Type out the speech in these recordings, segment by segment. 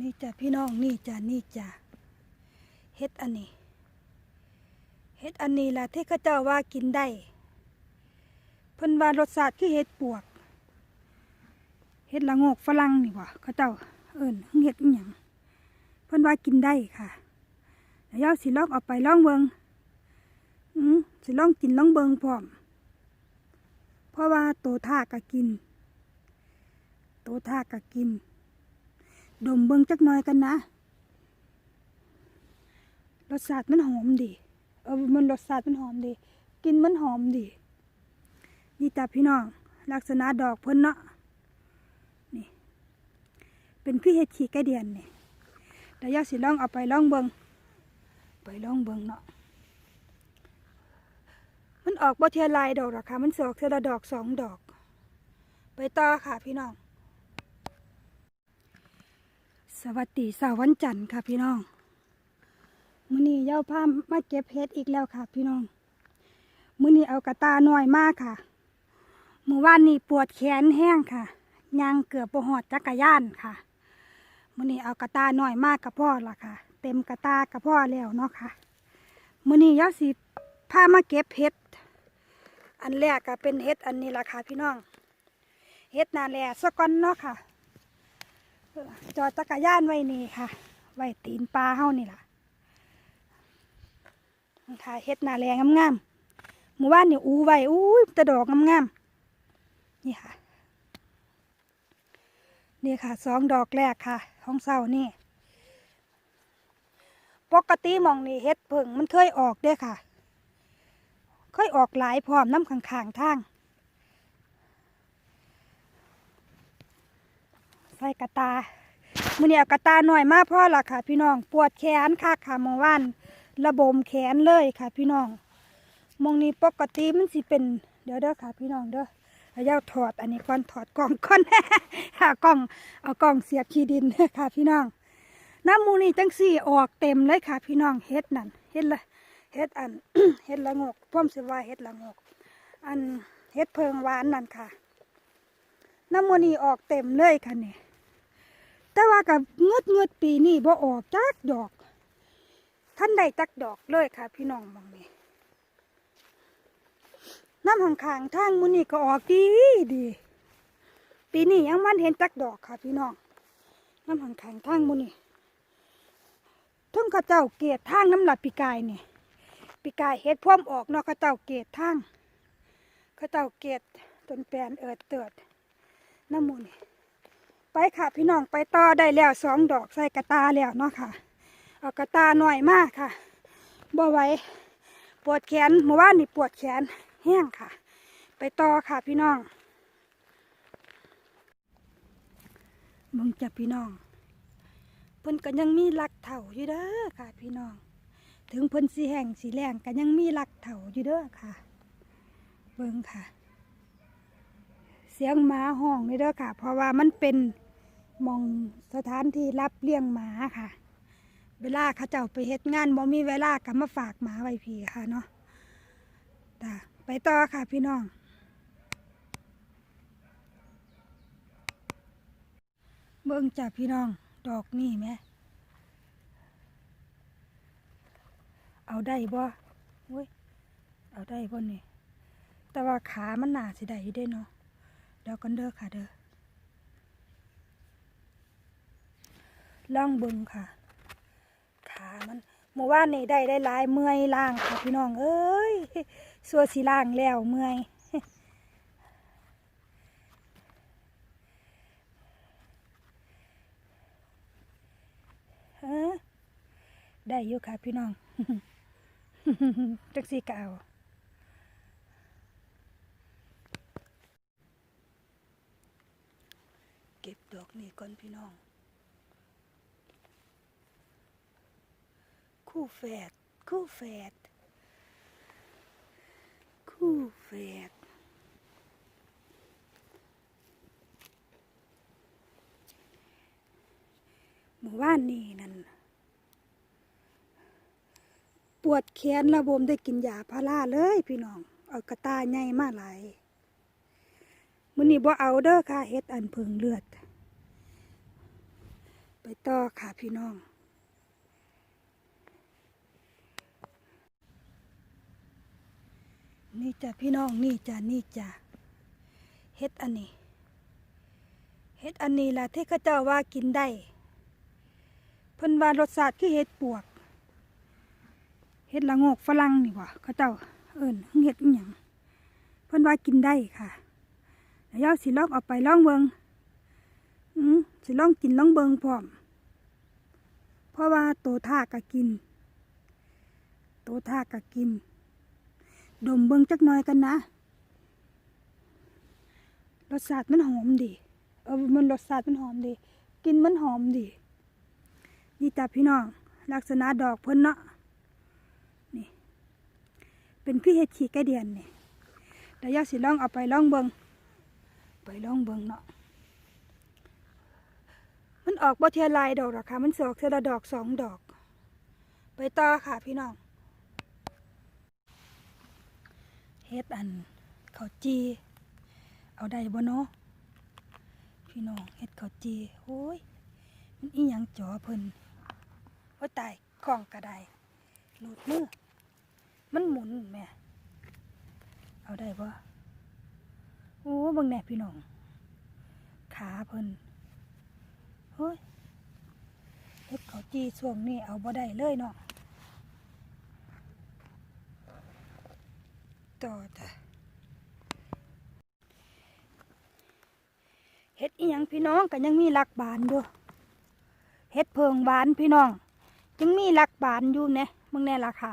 นี่จ้ะพี่น้องนี่จ้ะนี่จ้ะเฮ็ดอันนี้เฮ็ดอันนี้ล่ะที่เขาเจ้าว่ากินได้เพิ่นว่ารสชาติคือเฮ็ดปวกเฮ็ดละงกฝรั่งนี่บ่เขาเจ้าเอิ้นเฮ็ดอีหยังเพิ่นว่ากินได้ค่ะแล้วยาสิลองเอาไปลองเบิงอืมสิลองกินลองเบิงพร้อม เพราะว่าโตท่าก็กิน โตท่าก็กิน ดมเบิ่งจักหน่อยกันนะ รสชาติมันหอมดี เออมันรสชาติมันหอมดี กินมันหอมดี นี่จ้ะพี่น้อง ลักษณะดอกเพิ่นเนาะ นี่ เป็นคือเห็ดขี้ไก่เดียนนี่เดี๋ยวยาสิลองเอาไปลองเบิงไปลองเบิงเนาะ มันออกบ่เทียลายดอกหรอกค่ะ มันสออกเทียละดอกสองดอก ไปต่อค่ะพี่น้อง สวัสดีสาววันจันทร์ค่ะพี่น้องมื้อนี้เย้าพามาเก็บเห็ดอีกแล้วค่ะ พี่น้องมื้อนี้เอากระตาหน่อยมากค่ะเมื่อวานนี้ปวดแขนแห้งค่ะยางเกือบบ่หอดจักรยานค่ะมื้อนี้เอากระตาหน่อยมากกับพ่อละค่ะ เต็มกระตากับพ่อแล้วเนาะค่ะมื้อนี้เย้าสิพามาเก็บเห็ดอันแรกก็เป็นเห็ดอันนี้ละค่ะ พี่น้องเห็ดนาแลสะก้อนเนาะค่ะ จอดจักรยานไว้นี่ค่ะ ไว้ตีนปลาเฮานี่ล่ะค่ะเฮ็ดนาแรงงามๆหมู่บ้านนี่อูไว้อู้ยแตะดอกงามๆนี่ค่ะ นี่ค่ะสองดอกแรกค่ะของเศร้านี่ ปกติมองนี่เฮ็ดเพิ่งมันเคยออกเด้ค่ะ เคยออกหลายพร้อมน้ำข้างๆทาง ใส่กระตามื่อนี้เอากระตาหน่อยมากพ่อละค่ะ พี่น้องปวดแขนค่ะค่ะเมองว่านระบมแขนเลยค่ะ พี่น้องมองนี้ปกติมันสิเป็น เดี๋ยวเด้อค่ะ พี่น้องเด้อเย้าถอดอันนี้ก่อนถอดกล่องก่อนค่ะกล่องเอากล่องเสียบขี้ดินค่ะ พี่น้องน้ำมูนี่จังสี่ออกเต็มเลยค่ะ พี่น้องเฮ็ดนั่นเฮ็ดละเฮ็ดอันเฮ็ดละงกพ่อมสิว่าเฮ็ดละงก อันเฮ็ดเพิงหวานนั่นค่ะน้ำมูนี่ออกเต็มเลยค่ะเนี่ย แต่ว่ากับเงืดเงืดปีนี้บ่ออกจักดอก ท่านได้จักดอกเลยค่ะ พี่น้องมองนี่น้ำหางขางทางมุนี่ก็ออกดีดี ปีนี้ยังมันเห็นจักดอกค่ะ พี่น้องน้ำหางขางทางมุนี่ทุ่งข้าเจ้าเกตทางน้ำหลับปีกายนี่ปีกายเฮ็ดพ่วมออกเนาะข้าเจ้าเกตทางข้าเจ้าเกตต้นแปนเอิดเติดน้ำมูนี่ ไปค่ะ พี่น้องไปต่อได้แล้วสองดอกใส่กระตาแล้วเนาะค่ะ เอากระตาหน่อยมากค่ะบ่ไหวปวดแขนเมื่อวานนี่ปวดแขนแห้งค่ะ ไปต่อค่ะพี่น้องมึงจะพี่น้องเพิ่นก็ยังมีหลักเถ่าอยู่เด้อค่ะ พี่น้อง ถึงเพิ่นสีแห้งสีแรงก็ยังมีหลักเถ่าอยู่เด้อค่ะ เบิ่งค่ะ เสียงหมาห้องนี่เด้อค่ะ เพราะว่ามันเป็น มองสถานที่รับเลี้ยงหมาค่ะ เวลาเขาเจ้าไปเฮ็ดงานบ่มีเวลาก็มาฝากหมาไว้พี่ค่ะเนาะจ้ะไปต่อค่ะพี่น้อง เบิ่งจ้ะพี่น้องดอกนี่แหม่เอาได้บ่โอ้ยเอาได้บ่นี่แต่ว่าขามันหนาสิได้อยู่เด้เนาะเดี๋ยวกันเด้อค่ะเด้อ ล่องเบึงค่ะ ขามันเมื่อวานนี่ได้ได้หลายเมื่อยล่างค่ะพี่น้องเอ้ยสัวสีล่างแล้วเมื่อยได้อยู่ค่ะพี่น้องจักสีเก่าเก็บดอกนี่ก่อนพี่น้อง คู่แฝดคู่แฝดคู่แฝดเมื่อวานนี้นั่นปวดแขนระบมได้กินยาพาราเลยพี่น้องเอากระตาใหญ่มาหลายมื้อนี้บ่เอาเด้อค่ะเฮ็ดอันเพิงเลือด ไปต่อค่ะพี่น้อง นี่จ้ะพี่น้องนี่จ้ะนี่จ้ะเฮ็ดอันนี้เฮ็ดอันนี้ล่ะที่เขาเจ้าว่ากินได้เพิ่นว่ารสชาติคือเฮ็ดปวกเฮ็ดละงกฝรั่งนี่ว่าเขาเจ้าเอิ้นเฮ็ดอีหยังเพิ่นว่ากินได้ค่ะแล้วยาสิลองเอาไปลองเบิงอืมสิลองกินลองเบิงพร้อม เพราะว่าโตท่าก็กิน โตท่าก็กิน ดมเบิ่งจักหน่อยกันนะรสชาติมันหอมดีเออมันรสชาติมันหอมดีกินมันหอมดีนี่จ้ะพี่น้อง ลักษณะดอกเพิ่นเนาะนี่เป็นคือเห็ดขี้ไก่เดียนนี่เดี๋ยวยาสิลองเอาไปลองเบิงไปลองเบิงเนาะมันออกบ่เทียลายดอกหรอคะมันสออกเทอละดอกสองดอก ไปต่อค่ะพี่น้อง เฮ็ดอันข้าวจี เอาได้บ่เนาะพี่น้องเฮ็ดข้าวจีโอ้ยมันอีหยังจ่อเพิ่นว่าตายกล้องก็ไดหลุดมือมันหมุนแม่เอาได้บ่โอ้บิ่งแน่พี่น้อง ขาเพิ่นเฮ้ยเฮ็ดข้าวจีช่วงนี้เอาบ่ได้เลยเนาะ ต่อจ้ะเฮ็ดอีหยังพี่น้องก็ยังมีหลักบานอยู่เฮ็ดเพิงบานพี่น้อง ยังมีหลักบานอยู่เนี่ยมึงแน่ละค่ะ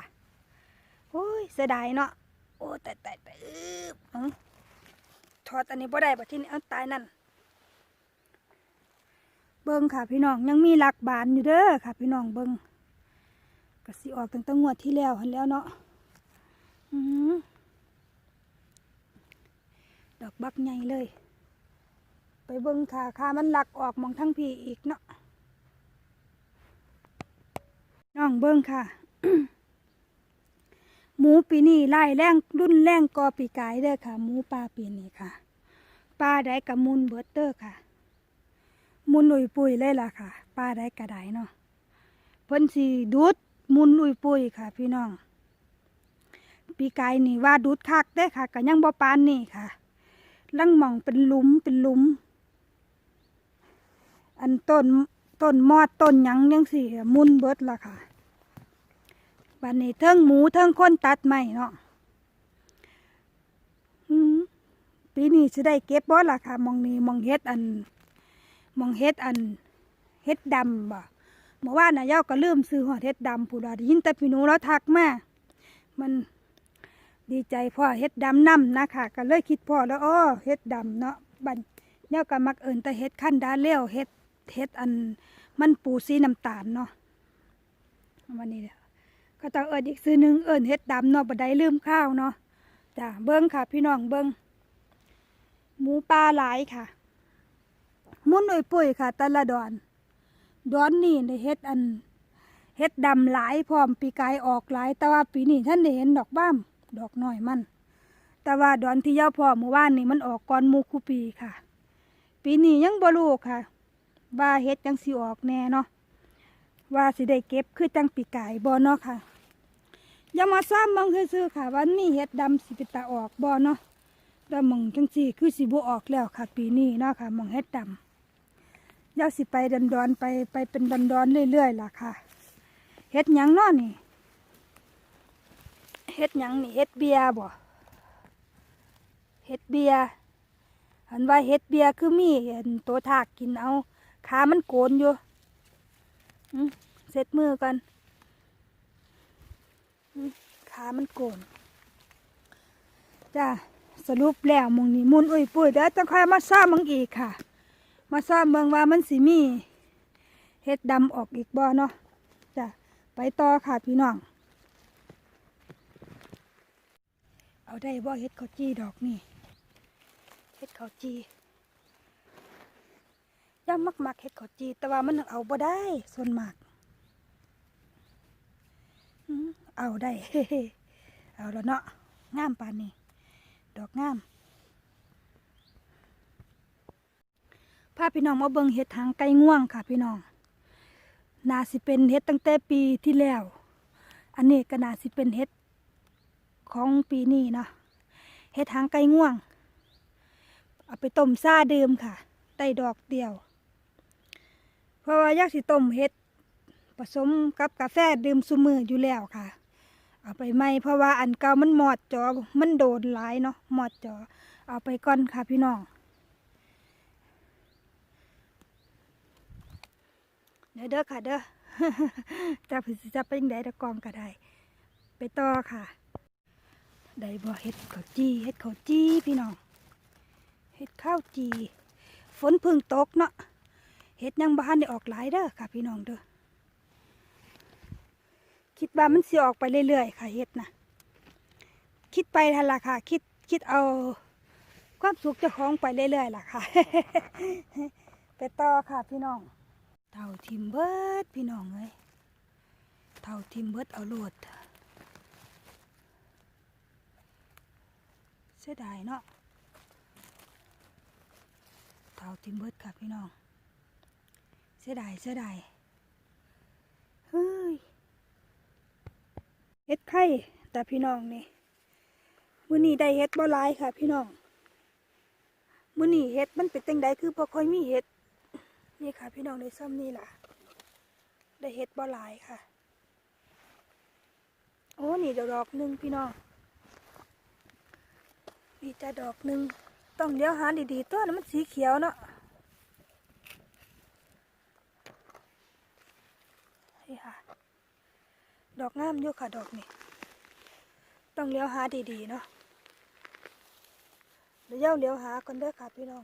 โอ้ยเสียดายเนาะโอ้ตายตายตายอึ๊บอื้อถอดอันนี้บ่ได้บัดที่นี่เอาตายนั่นเบิ่งค่ะพี่น้องยังมีหลักบานอยู่เด้อค่ะ พี่น้องเบิ่งก็สิออกตั้งแต่งวดที่แล้วหันแล้วเนาะอือ ดอกบักใหญ่เลย ไปเบิ่งค่ะค่ะมันหลักออกมองทั้งพีอีกเนาะน้องเบิ่งค่ะ หมูปีนี้ไล่แรงรุ่นแรงกอปีกายเด้อค่ะ หมูปลาปีนี้ค่ะปลาได้กับมุนเบิดเด้อค่ะมุนอุยปุยเลยล่ะค่ะปลาได้กระไดเนาะเพิ่นสีดูดมุนอุยปุยค่ะ พี่น้องปีกายนี่ว่าดูดคักได้อค่ะก็ยังบ่ปานนี่ค่ะ ลังมองเป็นลุมเป็นลุม อันต้นต้นมอดต้นยังยังสี่มุนเบิดละค่ะบันนี้เทิงหมูเทิงคนตัดไม้เนาะอืมปีนี้จะได้เก็บบ่ล่ะค่ะมองนี้มองเฮ็ดอันมองเฮ็ดอันเฮ็ดดำบ่เมื่อวานน่ะย้าก็ลืมซื้อหอดเฮ็ดดำผู้ดได้ยินแต่พี่นูแล้วทักมามัน ดีใจพ่อเฮ็ดดำน้ำนะคะก็เลยคิดพ่อแล้วอ้อเฮ็ดดำเนาะบันเนี่ยก็มักเอิญแต่เฮ็ดขั้นดาเลี้ยวเฮ็ดเฮ็ดอันมันปูสีน้ำตาลเนาะวันนี้เก็ต้องเอิญอีกซื้อหนึ่งเอิญเฮ็ดดำเนาะบัดใดลืมข้าวเนาะจ้ะเบิ้งค่ะ พี่น้องเบิ้งหมูปลาหลายค่ะ มุนอุยปุยค่ะต่ละดอน ดอนนี่ได้เฮ็ดอันเฮ็ดดำหลายพร้อมปีกายออกหลายแต่ว่าปีนี้ท่านเห็นดอกบ้าม ดอกน้อยมัน แต่ว่าดอนที่ย้าพ่อเมื่อวานนี่มันออกก่อนมูคูปีค่ะ ปีนี้ยังบลูค่ะ ว่าเฮ็ดจังสิออกแน่เนาะว่าสิได้เก็บคือจังปีกายบ่เนาะค่ะย่ามาซ้ำมองซื่อๆค่ะว่านี่เฮ็ดดำสิเป็นตาออกบ่เนาะแต่มองจังสี่คือสิบ่ออกแล้วค่ะ ปีนี้เนาะค่ะมองเฮ็ดดำเดี๋ยวสิไปดันดอนไปไปเป็นดันดอนเรื่อยๆล่ะค่ะเฮ็ดยังเนาะนี่ เฮ็ดหยังนี่เฮ็ดเบียร์บ่เฮ็ดเบียร์อันว่าเฮ็ดเบียร์คือมีอันตัวถากกินเอาขามันโกนอยู่เสร็จมือกันอืมขามันโกนจ้าสรุปแล้วมองนี้มุนอุ้ยปุ้ยเดี๋ยวจะค่อยมาซ่อมมึงอีกค่ะ มาซ่อมเมืองว่ามันสิมีเฮ็ดดำออกอีกบ่เนาะจ้ะไปต่อค่ะพี่น้อง เอาได้บ่เฮ็ดข้าวจีดอกนี่เฮ็ดข้าวจีย่ำมักมักๆเฮ็ดข้าวจีแต่ว่ามันเอาบ่ได้ ส่วนมากเอาได้เอาแล้วเนาะงามปานนี้ ดอกงามพาพี่น้องมาเบิ่งเฮ็ดทางไก่ง่วงค่ะพี่น้องนาสิเป็นเฮ็ดตั้งแต่ปีที่แล้ว อันนี้ก็นาสิเป็นเฮ็ด ของปีนี้เนาะเฮ็ดหางไก่ง่วง เอาไปต้มซาดื่มค่ะได้ดอกเดียว เพราะว่ายากสิต้มเฮ็ดผสมกับกาแฟดื่มซุมืออยู่แล้วค่ะ เอาไปไหมเพราะว่าอันเก่ามันหมอดจอ มันโดนหลายเนาะหมอดจอ เอาไปก่อนค่ะพี่น้อง เด้อเด้อค่ะเด้อจะจะเป็นยังไงตะกองก็ได้ ไปต่อค่ะ ได้บ่เฮ็ดข้าวจีเฮ็ดข้าวจีพี่น้องเฮ็ดข้าวจีฝนพึ่งตกเนาะเฮ็ดยังบ้านได้ออกหลายเด้อค่ะ พี่น้องเด้อคิดว่ามันสิออกไปเรื่อยๆค่ะเฮ็ดนะคิดไปทันละค่ะ คิดคิดเอาความสุขเจ้าของไปเรื่อยๆล่ะค่ะ ไปต่อค่ะพี่น้อง เท่าทิมเบิร์ดพี่น้องเอ้ยเท่าทิมเบิร์ดเอาโลด เสียดายเนาะเท่าทิมเบิดค่ะพี่น้อง เสียดายเสียดายเฮ้ยเฮ็ดไข่แต่พี่น้องนี่มื้อนี้ได้เฮ็ดบ่หลายค่ะ พี่น้องมื้อนี้เฮ็ดมันเป็นจังใดคือบ่ค่อยมีเฮ็ดนี่ค่ะ พี่น้องในซ้ำนี่ล่ะ ได้เฮ็ดบ่หลายค่ะ โอ้นี่เดี๋ยวดอกหนึ่งพี่น้อง นี่จะดอกหนึ่งต้องเดี๋ยวหาดีๆตัวนั้นมันสีเขียวเนาะนี่ค่ะ ดอกงามอยู่ค่ะดอกนี่ต้องเลี้ยวหาดีๆเนาะเดี๋ยวเย้าเลี้ยวหาก่อนเด้อค่ะพี่น้อง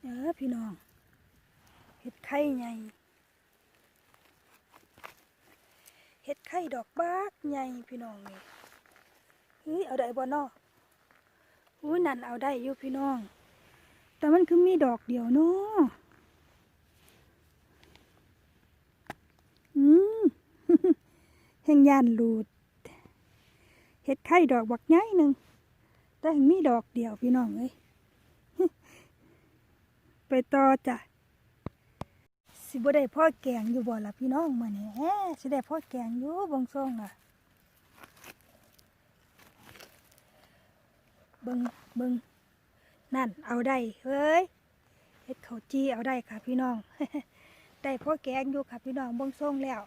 เออพี่น้องเห็ดไข่ใหญ่ เห็ดไข่ดอกบากใหญ่พี่น้องนี่เฮ้ยเอาได้บ่เนาะอุ้ยนั่นเอาได้อยู่พี่น้อง แต่มันคือมีดอกเดียวเนาะอืมแห่งยานหลุดเห็ดไข่ดอกบักใหญ่หนึ่งแต่ยังมีดอกเดียวพี่น้องเอ้ยไปต่อจ้ะ สิบ่ได้พ่อแกงอยู่บ่ล่ะพี่น้องมื้อนี้แหมสิได้พ่อแกงอยู่บงซ่องน่ะเบิ่งเบิ่งนั่นเอาได้เฮ้ยเฮ็ดข้าวจีเอาได้ค่ะพี่น้องได้พ่อแกงอยู่ค่ะพี่น้องบงซ่องแล้ว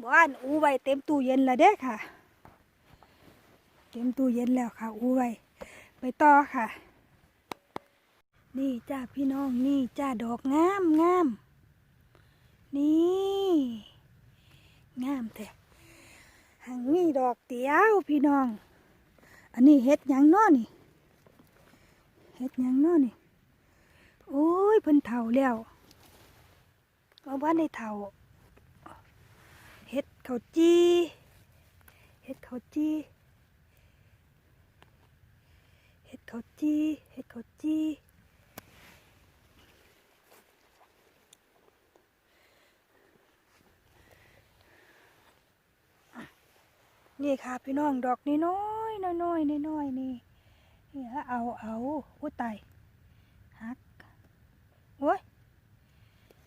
บ่อันอูไว้เต็มตู้เย็นแล้วเด้ค่ะ เต็มตู้เย็นแล้วค่ะ อูไว้ไปต่อค่ะ นี่จ้าพี่น้องนี่จ้าดอกงามงามนี่งามแท้หังนี่ดอกเดียวพี่น้อง อันนี้เฮ็ดยังน้อนี่เฮ็ดยังน้อนี่โอ้ยเพิ่นเฒ่าแล้วเอาบ้านในเฒ่าเฮ็ดเขาจีเฮ็ดเขาจีเฮ็ดเขาจีเฮ็ดเขาจี นี่ค่ะพี่น้องดอกนี้น้อยน้อยน้อยน้อยนี่นี่ฮะเอาเอาอุ้ยตายหักโอ้ย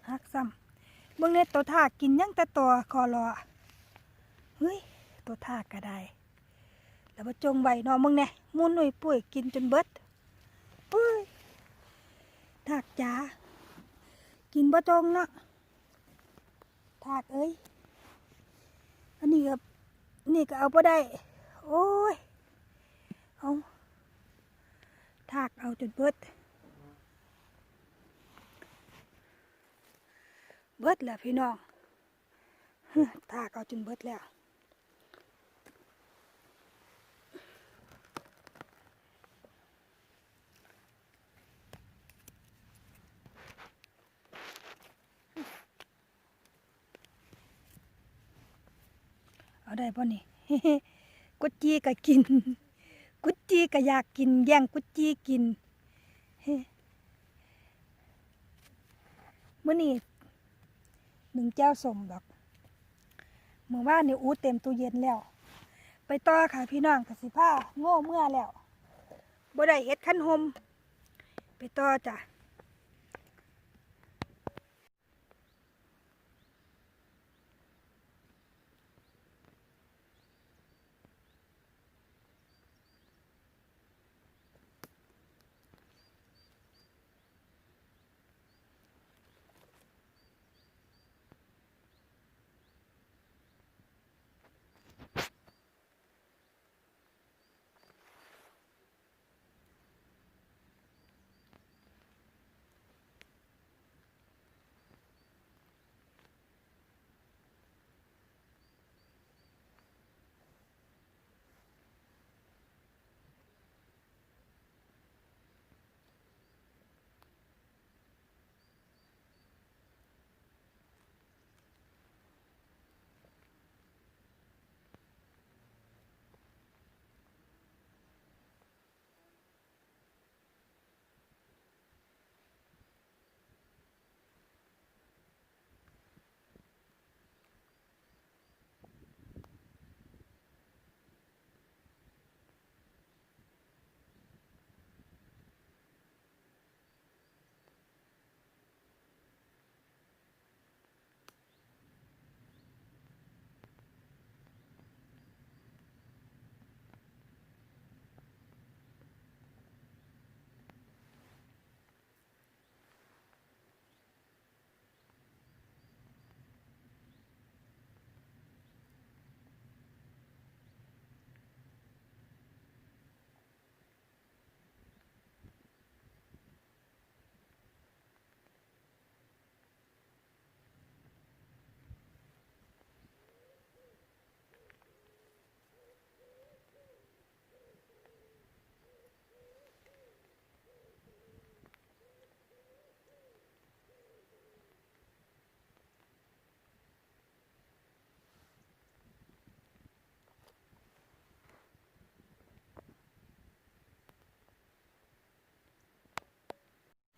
หักซ้ำเบิ่งในตัวทากกินยังแต่ตัวคอรอเฮ้ยตัวทากก็ได้ แล้วมาจงใบนอมึงเนี่ยมูนหน่วยป่วยกินจนเบิดเฮ้ยทากจ๋ากินบ่จงเนาะทากเอ้ยอันนี้ก็ นี่ก็เอาไปได้ โอ้ย เอาถากเอาจนเบิด เบิดแล้วพี่น้องถากเอาจนเบิดแล้ว ได้ป่ะนี่กุดจีก็กิน กุดจีก็อยากกิน แย่งกุดจีกินเมื่อนี้หนึ่งเจ้าสมดอกเมื่อว่านนี่อู้เต็มตู้เย็นแล้ว ไปต่อค่ะพี่น้องกสิผ้าโง่เมื่อแล้วบ่ได้เฮ็ดขั้นหมไปต่อจ้ะ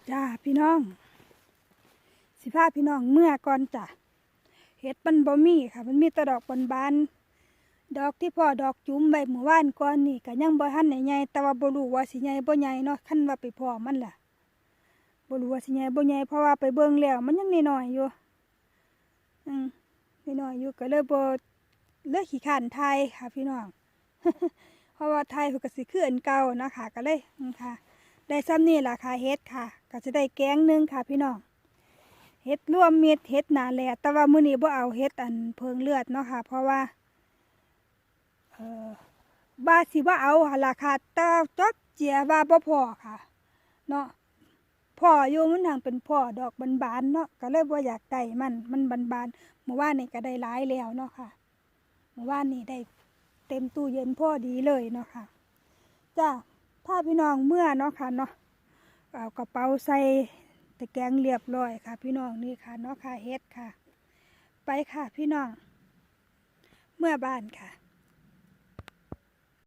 จ้าพี่น้อง สิพาพี่น้องเมื่อก่อนจ้ะเห็ดมันบ่มีค่ะ มันมีแต่ดอกบานบานดอกที่พ่อดอกจุ้มใบเมื่อวานก่อนนี่ก็ยังบ่ทันได้ใหญ่แต่ว่าบ่รู้ว่าสิใหญ่บ่ใหญ่เนาะคันว่าไปพ่อมันล่ะบ่รู้ว่าสิใหญ่บ่ใหญ่เพราะว่าไปเบิ่งแล้ว มันยังน้อยๆอยู่อืมน้อยๆอยู่ก็เลยบ่เลือกขี้ข้านทายค่ะ พี่น้อง เพราะว่าไทยเพิ่นก็สิคืออันเก่านะค่ะก็เลยค่ะ ได้ซ้ำนี่ล่ะค่ะเฮ็ดค่ะ ก็จะได้แกงหนึงค่ะพี่น้องเฮ็ดรวมเม็ดเฮ็ดหนาแหลแต่ว่ามื้อนี้บ่เอาเฮ็ดอันเพิงเลือดเนาะค่ะ เพราะว่าเออบ้าสิว่าเอาหั่นล่ะค่ะแต่จอกเจียว่าบ่พอค่ะเนาะพ่ออยู่มันทางเป็นพ่อดอกบานๆเนาะก็เลยบ่อยากได้มันมันบานๆเมื่อวานนี่ก็ได้หลายแล้วเนาะค่ะเมื่อวานนี่ได้เต็มตู้เย็นพ่อดีเลยเนาะค่ะจ้า ถ้าพี่น้องเมื่อเนาะค่ะเนาะเอากระเป๋าใส่ตะแกรงเรียบร้อยค่ะ พี่น้องนี่ค่ะเนาะค่ะเฮ็ดค่ะ ไปค่ะพี่น้อง เมื่อบ้านค่ะ